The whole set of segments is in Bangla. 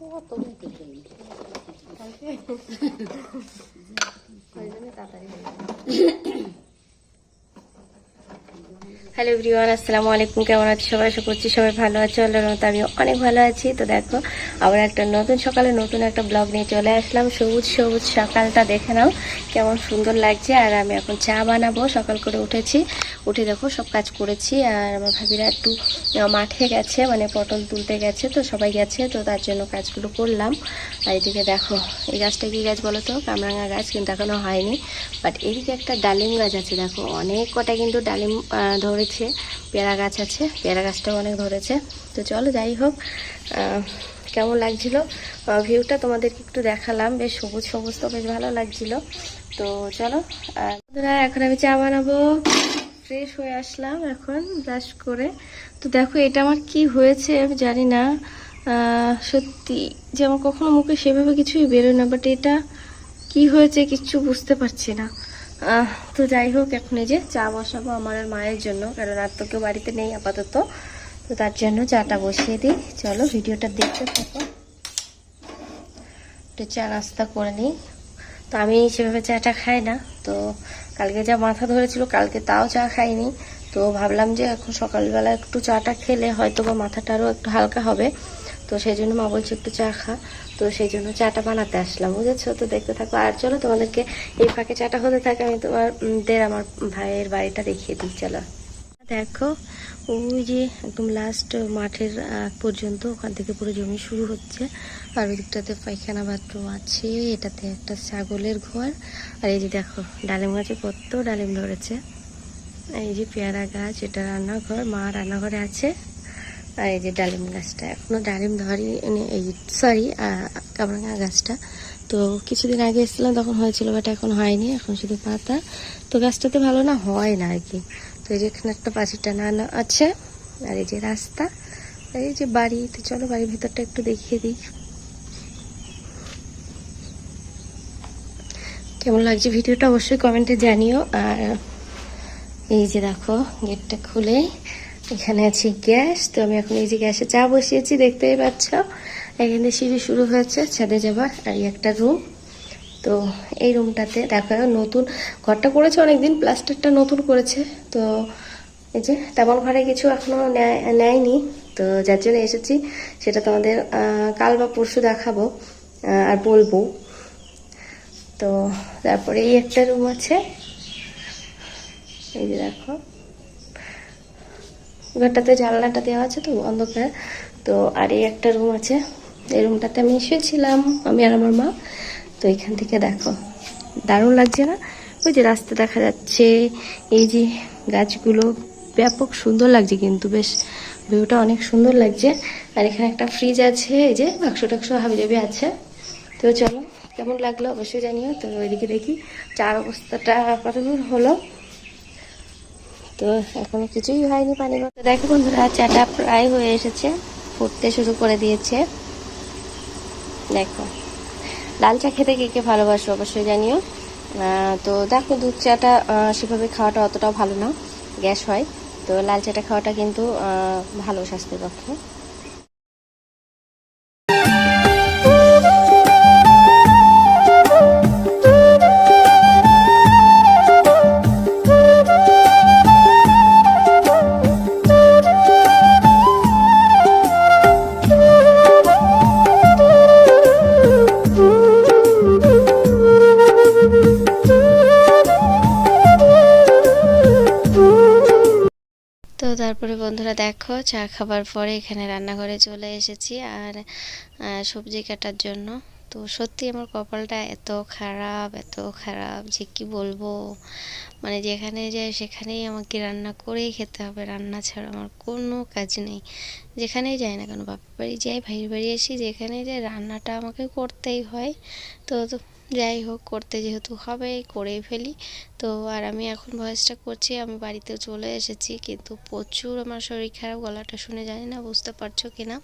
こは取れてていい。大変。これ全部当。হ্যালো এভরিওয়ান আসসালামু আলাইকুম কেমন আছি? সবাই আশা করছি সবাই ভালো আছে। আল্লাহর রহমতে আমি অনেক ভালো আছি। তো দেখো আবার একটা নতুন সকালে নতুন একটা ব্লগ নিয়ে চলে আসলাম। সবুজ সবুজ সকালটা দেখে নাও কেমন সুন্দর লাগছে। আর আমি এখন চা বানাবো। সকাল করে উঠেছি উঠে দেখো সব কাজ করেছি। আর আমার ভাবিরা একটু মাঠে গেছে মানে পটল তুলতে গেছে তো সবাই গেছে তো তার জন্য কাজগুলো করলাম। আর এদিকে দেখো এই গাছটা কি গাছ বলো তো? কামরাঙা গাছ কিন্তু এখনও হয়নি। বাট এদিকে একটা ডালিম গাছ আছে দেখো। অনেক কটা কিন্তু ডালিম আহ, ধরেছে পেয়ারা গাছ আছে পেয়ারা গাছটাও অনেক ধরেছে। তো চলো যাই হোক কেমন লাগছিল? ভিউটা তোমাদেরকে একটু দেখালাম বেশ সবুজ সবুজ তো বেশ ভালো লাগছিল। তো চলো বন্ধুরা, এখন আমি চা বানাবো। ফ্রেশ হয়ে আসলাম এখন ব্রাশ করে। তো দেখো এটা আমার কি হয়েছে আমি জানি না। সত্যি যে আমার কখনো মুখে সেভাবে কিছুই বেরোয় না বাট এটা কি হয়েছে কিচ্ছু বুঝতে পারছি না। তো যাই হোক, এখন এই যে চা বসাবো আমার আর মায়ের জন্য, কারণ আর তো কেউ বাড়িতে নেই আপাতত। তো তার জন্য চাটা বসিয়ে দিই। চলো, ভিডিওটা দেখতে থাকো। একটু চা নাস্তা করে নিই। তো আমি সেভাবে চাটা খাই না। তো কালকে যা মাথা ধরেছিল, কালকে তাও চা খাইনি। তো ভাবলাম যে এখন সকালবেলা একটু চাটা খেলে হয়তো বা মাথাটা আরও একটু হালকা হবে। তো সেই জন্য মা বলছে একটু চা খা। তো সেই জন্য চাটা বানাতে আসলাম, বুঝেছ? তো দেখতে থাকো। আর চলো তোমাদেরকে এই ফাঁকে চাটা হতে থাকে, আমি তোমার দের আমার ভাইয়ের বাড়িটা দেখিয়ে দিই, চলো। দেখো, ওই যে একদম লাস্ট মাঠের পর্যন্ত ওখান থেকে পুরো জমি শুরু হচ্ছে। আর ওই দিকটাতে পায়খানা বাথরুম আছে, এটাতে একটা ছাগলের ঘর। আর এই যে দেখো, ডালিম গাছে কত ডালিম ধরেছে। এই যে পেয়ারা গাছ, এটা রান্নাঘর, মা রান্নাঘরে আছে। আর এই যে ডালিম গাছটা, এখনও ডালিম ধরি এই সরি কামরাঙা গাছটা। তো কিছুদিন আগে এসেছিলাম, তখন হয়েছিল বাট এখন হয়নি, এখন শুধু পাতা। তো গাছটাতে ভালো না, হয় না আর কি তো এই যে এখানে একটা পাঁচির টানানো আছে, আর এই যে রাস্তা আর এই যে বাড়ি, তো চলো বাড়ির ভিতরটা একটু দেখিয়ে দিই। কেমন লাগছে ভিডিওটা অবশ্যই কমেন্টে জানিও, আর এই যে দেখো, গেটটা খুলে এখানে আছে গ্যাস, তো আমি এখন এই যে গ্যাসে চা বসিয়েছি, দেখতেই পাচ্ছ। এখানে সিঁড়ি শুরু হয়েছে ছাদে যাবার, আর একটা রুম তো এই রুমটাতে দেখো নতুন ঘরটা করেছে অনেকদিন প্লাস্টারটা নতুন করেছে। তো এই যে তেমন ঘরে কিছু এখনও নেয়- নেয়নি। তো যার জন্য এসেছি, সেটা তোমাদের কাল বা পরশু দেখাবো আর বলব। তো তারপরে এই একটা রুম আছে। এই যে দেখো। ঘরটাতে জানলাটা দেওয়া আছে তো, অন্ধকার। তো, আর এই একটা রুম আছে। এই রুমটাতে আমি এসেছিলাম আমি আর আমার মা। তো এখান থেকে দেখো, দারুণ লাগছে না? ওই যে রাস্তা দেখা যাচ্ছে, এই যে গাছগুলো ব্যাপক সুন্দর লাগছে কিন্তু, বেশ ভিউটা অনেক সুন্দর লাগছে। আর এখানে একটা ফ্রিজ আছে, এই যে বাক্স টাক্স হাবিজাবি আছে। তো চলো, কেমন লাগল অবশ্যই জানিও। তো ওইদিকে দেখি, চার অবস্থাটা কত দূর হলো। তো এখনও কিছুই হয়নি পানি মতো দেখো বন্ধুরা, চাটা প্রায় হয়ে এসেছে, ফুটতে শুরু করে দিয়েছে। দেখো, লাল চা খেতে কে কে ভালোবাসো অবশ্যই জানিও। তো দেখো, দুধ চাটা সেভাবে খাওয়াটা অতটাও ভালো না, গ্যাস হয়। তো লাল চাটা খাওয়াটা কিন্তু ভালো স্বাস্থ্যের পক্ষে। তারপরে বন্ধুরা দেখো, চা খাবার পরে এখানে রান্নাঘরে চলে এসেছি আর সবজি কাটার জন্য। তো সত্যি আমার কপালটা এত খারাপ এত খারাপ যে কি বলব? মানে যেখানে যাই সেখানেই আমাকে রান্না করেই খেতে হবে। রান্না ছাড়া আমার কোনো কাজ নেই। যেখানেই যাই না কেন, বাপের বাড়ি যাই, ভাইয়ের বাড়ি আসি যেখানে যাই রান্নাটা আমাকে করতেই হয়। তো যাই হোক, করতে যেহেতু হবে, করেই ফেলি। তো আর আমি এখন ভয়েসটা করছি, আমি বাড়িতে চলে এসেছি, কিন্তু প্রচুর আমার শরীর খারাপ, গলাটা শুনে জানি না বুঝতে পারছ কি না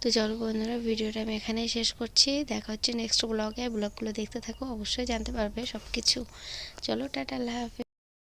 তো চলো বন্ধুরা, ভিডিওটা আমি এখানেই শেষ করছি। দেখা হচ্ছে নেক্সট ব্লগে ব্লগগুলো দেখতে থাকো, অবশ্যই জানতে পারবে সব কিছু চলো, টাটা, আল্লাহ হাফেজ।